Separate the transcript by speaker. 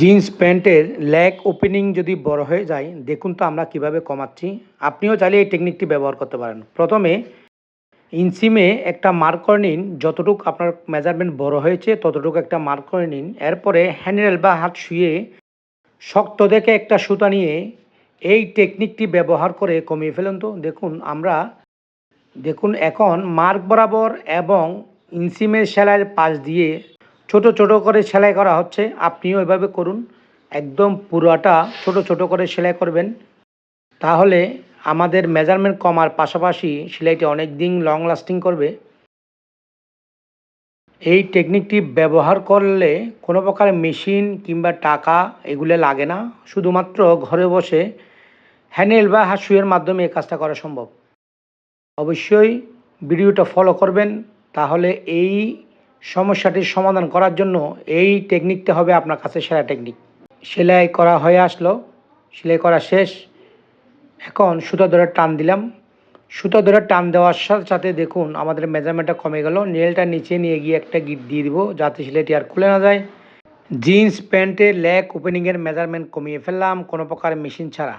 Speaker 1: Jeans প্যান্টের leg opening যদি বড় হয়ে যায়, দেখুন তো আমরা কীভাবে কমাচ্ছি। আপনিও চাইলে এই টেকনিকটি ব্যবহার করতে পারেন। প্রথমে ইনসিমে একটা মার্ক করে নিন, যতটুকু আপনার মেজারমেন্ট বড় হয়েছে, ততটুকু একটা মার্ক করে নিন। এরপরে হ্যান্ডেল বা হাত শুয়ে শক্ত দেখে একটা সুতা নিয়ে এই টেকনিকটি ব্যবহার করে কমিয়ে ফেলুন তো। দেখুন, আমরা, দেখুন, এখন মার্ক বরাবর এবং ইনসিমের সেলাইয়ের পাশ দিয়ে ছোট ছোট করে সেলাই করা হচ্ছে। আপনিও এভাবে করুন। একদম পুরোটা ছোট ছোট করে সেলাই করবেন। তাহলে আমাদের মেজারমেন্ট কমার পাশাপাশি সেলাইটি অনেক দিন লং লাস্টিং করবে। এই টেকনিকটি ব্যবহার করলে কোনো প্রকার মেশিন কিংবা টাকা এগুলো লাগে না। শুধুমাত্র ঘরে বসে হ্যান্ডেল বা হাসুয়ের মাধ্যমে এই কাজটা করা সম্ভব। অবশ্যই ভিডিওটা ফলো করবেন। তাহলে এই সমস্যাটির সমাধান করার জন্য এই টেকনিকটা হবে আপনার কাছে সেরা টেকনিক সেলাই করা হয়ে আসলো। সেলাই করা শেষ। এখন সুতো ধরে টান দিলাম। সুতো ধরে টান দেওয়ার সাথে সাথে দেখুন, আমাদের মেজারমেন্টটা কমে গেল। নেলটা নিচে নিয়ে গিয়ে একটা গিট দিয়ে দিব যাতে সেলাইটি আর খুলে না যায়। জিন্স প্যান্টের লেগ ওপেনিংয়ের মেজারমেন্ট কমিয়ে ফেললাম। কোনো প্রকার মেশিন ছাড়া।